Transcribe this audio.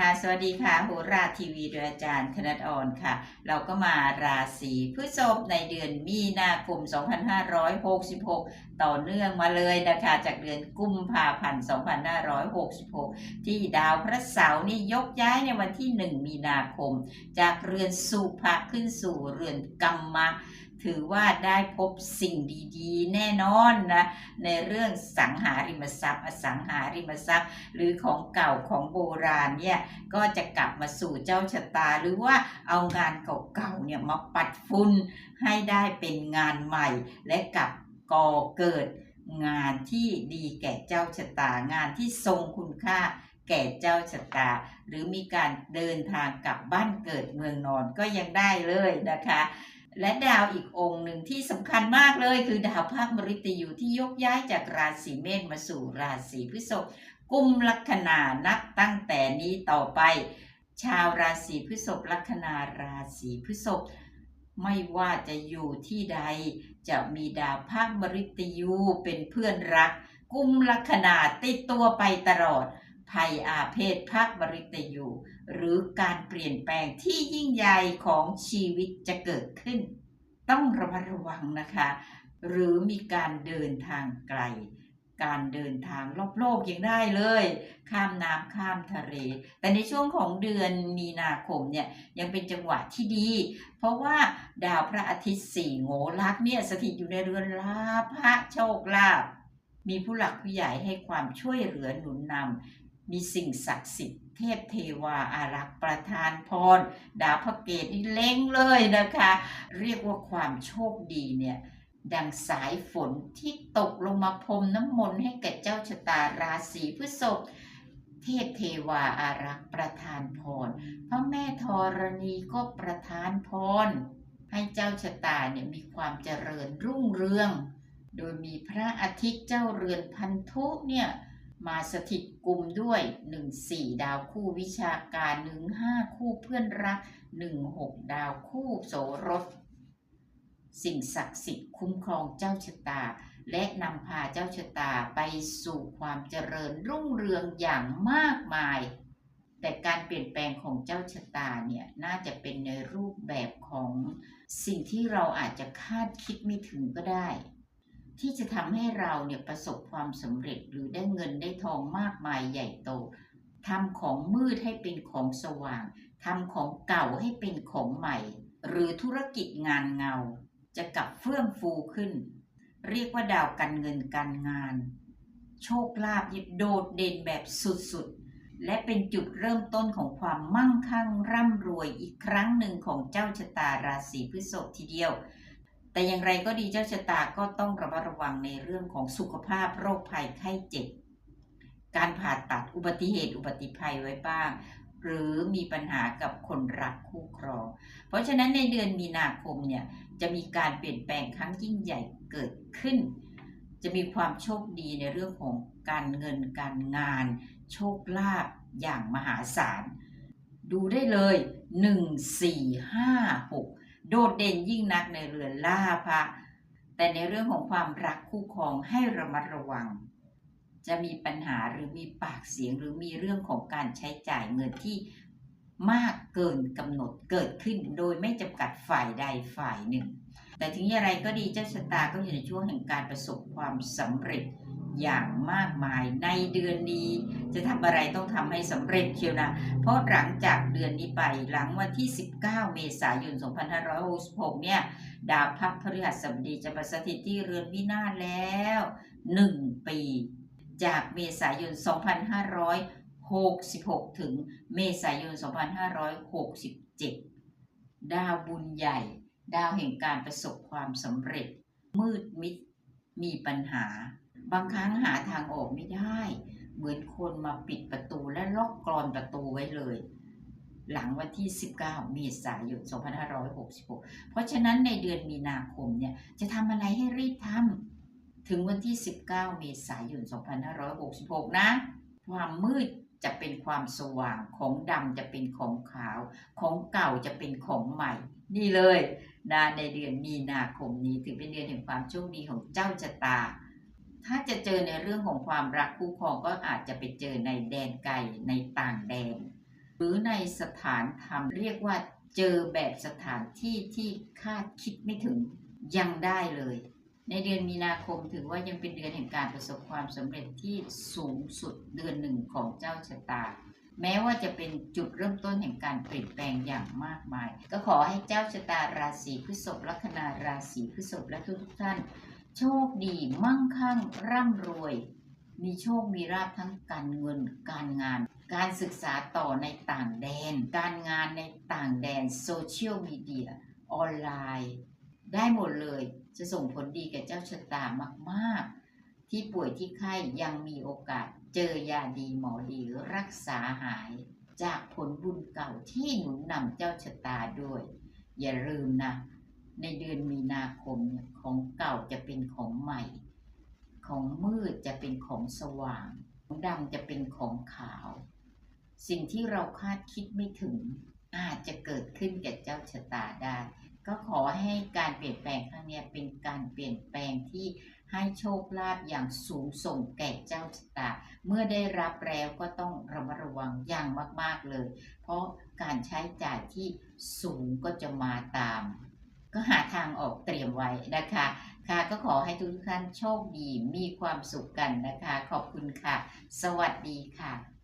ค่ะ สวัสดีค่ะ โหราทีวีโดยอาจารย์ธนตออนค่ะ เราก็มาราศีพฤษภในเดือนมีนาคม 2566 ต่อเนื่องมาเลยนะคะ จากเดือนกุมภาพันธ์ 2566 ที่ดาวพระเสาร์นี่ยกย้ายในวันที่ 1 มีนาคม จากเรือนสุภะขึ้นสู่เรือนกรรมะ ถือว่าได้พบสิ่งดีๆ แน่นอนนะในเรื่องสังหาริมทรัพย์ อสังหาริมทรัพย์ หรือของเก่าของโบราณเนี่ยก็จะกลับมาสู่เจ้าชะตา หรือว่าเอางานเก่าๆเนี่ยมาปัดฝุ่นให้ได้เป็นงานใหม่ และกลับก่อเกิดงานที่ดีแก่เจ้าชะตางานที่ทรงคุณค่าแก่เจ้าชะตา หรือมีการเดินทางกลับบ้านเกิดเมืองนอนก็ยังได้เลยนะคะ และดาวอีกองค์หนึ่งที่สำคัญมากเลยคือดาวภาคมฤตยูที่ยกย้ายจากราศีเมษมาสู่ราศีพฤษภกุมลัคนานับตั้งแต่นี้ต่อไป ชาวราศีพฤษภลัคนาราศีพฤษภไม่ว่าจะอยู่ที่ใด จะมีดาวภาคมฤตยูเป็นเพื่อนรัก กุมลัคนาติดตัวไปตลอดภัยอาเพศภาคมฤตยู หรือการเปลี่ยนแปลงที่ยิ่งใหญ่ของชีวิตจะเกิดขึ้น ต้องระมัดระวังนะคะ หรือมีการเดินทางไกล การเดินทางรอบโลกยังได้เลย ข้ามน้ำข้ามทะเล แต่ในช่วงของเดือนมีนาคมเนี่ยยังเป็นจังหวะที่ดี เพราะว่าดาวพระอาทิตย์สี่โงลักเนี่ยสถิตอยู่ในเรือนลาภะโชคลาภมีผู้หลักผู้ใหญ่ให้ความช่วยเหลือหนุนนำมีสิ่งศักดิ์สิทธิ์ เทพเทวาอารักษ์ประทานพร ดาพระเกตนี่เล้งเลยนะคะ เรียกว่าความโชคดีเนี่ยดังสายฝนที่ตกลงมาพรมน้ำมนต์ให้แก่เจ้าชะตาราศีพฤษภเทพเทวาอารักษ์ประทานพร พระแม่ธรณีก็ประทานพร ให้เจ้าชะตาเนี่ยมีความเจริญรุ่งเรือง โดยมีพระอาทิตย์เจ้าเรือนพันธุเนี่ย มาสถิตกลุ่มด้วย 1 4 ดาวคู่วิชาการ 1 5 คู่เพื่อนรัก 1 6 ดาวคู่โสรส สิ่งศักดิ์สิทธิ์คุ้มครองเจ้าชะตา และนำพาเจ้าชะตาไปสู่ความเจริญรุ่งเรืองอย่างมากมาย แต่การเปลี่ยนแปลงของเจ้าชะตาเนี่ยน่าจะเป็นในรูปแบบของสิ่งที่เราอาจจะคาดคิดไม่ถึงก็ได้ ที่จะทำให้เราเนี่ยประสบความสำเร็จหรือได้เงินได้ทองมากมายใหญ่โตทำของมืดให้เป็นของสว่างทำของเก่าให้เป็นของใหม่ หรือธุรกิจงานเงา จะกลับเฟื่องฟูขึ้น เรียกว่าดาวการเงินการงาน โชคลาภโดดเด่นแบบสุดๆ และเป็นจุดเริ่มต้นของความมั่งคั่งร่ำรวยอีกครั้งหนึ่งของเจ้าชะตาราศีพฤษภทีเดียว แต่อย่างไรก็ดีเจ้าชะตาก็ต้องระมัดระวังในเรื่องของสุขภาพโรคภัยไข้เจ็บ การผ่าตัดอุบัติเหตุอุบัติภัยไว้บ้าง หรือมีปัญหากับคนรักคู่ครอง เพราะฉะนั้นในเดือนมีนาคมเนี่ยจะมีการเปลี่ยนแปลงครั้งยิ่งใหญ่เกิดขึ้น จะมีความโชคดีในเรื่องของการเงินการงาน โชคลาภอย่างมหาศาล ดูได้เลย 1 4 5 6 โดดเด่นยิ่งนักในเรือนล่าพระ แต่ในเรื่องของความรักคู่ครองให้ระมัดระวัง จะมีปัญหาหรือมีปากเสียงหรือมีเรื่องของการใช้จ่ายเงินที่มากเกินกำหนดเกิดขึ้นโดยไม่จำกัดฝ่ายใดฝ่ายหนึ่ง แต่ถึงอย่างไรก็ดีเจ้าชะตาก็อยู่ในช่วงแห่งการประสบความสำเร็จ อย่างมากมายในเดือนนี้ จะทำอะไรต้องทำให้สำเร็จเชียวนะ เพราะหลังจากเดือนนี้ไปหลังวันที่ 19 เมษายน 2566 เนี่ย ดาวพักพฤหัสบดีจะมาสถิตที่เรือนวินาศแล้ว 1 ปี จากเมษายน 2566 ถึงเมษายน 2567 ดาวบุญใหญ่ ดาวแห่งการประสบความสำเร็จ มืดมิดมีปัญหา บางครั้งหาทางออกไม่ได้ เหมือนคนมาปิดประตูและล็อกกรอนประตูไว้เลย หลังวันที่ 19 เมษายน 2566 เพราะฉะนั้นในเดือนมีนาคมเนี่ยจะทำอะไรให้รีบทำถึงวันที่ 19 เมษายน 2566 นะ ความมืดจะเป็นความสว่างของดำจะเป็นของขาว ของเก่าจะเป็นของใหม่ นี่เลยนะในเดือนมีนาคมนี้ถือเป็นเดือนแห่งความโชคดีของเจ้าชะตา ถ้าจะเจอในเรื่องของความรักคู่ครองก็อาจจะไปเจอในแดนไกลในต่างแดน หรือในสถานธรรมเรียกว่าเจอแบบสถานที่ที่คาดคิดไม่ถึงยังได้เลย ในเดือนมีนาคมถือว่ายังเป็นเดือนแห่งการประสบความสำเร็จที่สูงสุดเดือนหนึ่งของเจ้าชะตา แม้ว่าจะเป็นจุดเริ่มต้นแห่งการเปลี่ยนแปลงอย่างมากมาย ก็ขอให้เจ้าชะตาราศีพฤษภลัคนาราศีพฤษภและทุกท่าน โชคดี มั่งคั่ง ร่ำรวย มีโชค มีราบทั้งการเงิน การงาน การศึกษาต่อในต่างแดน การงานในต่างแดน โซเชียลมีเดีย ออนไลน์ ได้หมดเลย จะส่งผลดีแก่เจ้าชะตามากๆ ที่ป่วยที่ไข้ยังมีโอกาสเจอยาดีหมอดีรักษาหาย จากผลบุญเก่าที่หนุนนำเจ้าชะตาด้วย อย่าลืมนะ ในเดือนมีนาคมเนี่ยของเก่าจะเป็นของใหม่ ของมืดจะเป็นของสว่าง ของดำจะเป็นของขาว สิ่งที่เราคาดคิดไม่ถึงอาจจะเกิดขึ้นแก่เจ้าชะตาได้ ก็ขอให้การเปลี่ยนแปลงครั้งนี้เป็นการเปลี่ยนแปลงที่ให้โชคลาภอย่างสูงส่งแก่เจ้าชะตา เมื่อได้รับแล้วก็ต้องระมัดระวังอย่างมาก ๆเลย เพราะการใช้จ่ายที่สูงก็จะมาตาม ก็หาทางออกเตรียมไว้นะคะค่ะก็ขอให้ทุกท่านโชคดีมีความสุขกันนะคะ ขอบคุณค่ะ สวัสดีค่ะ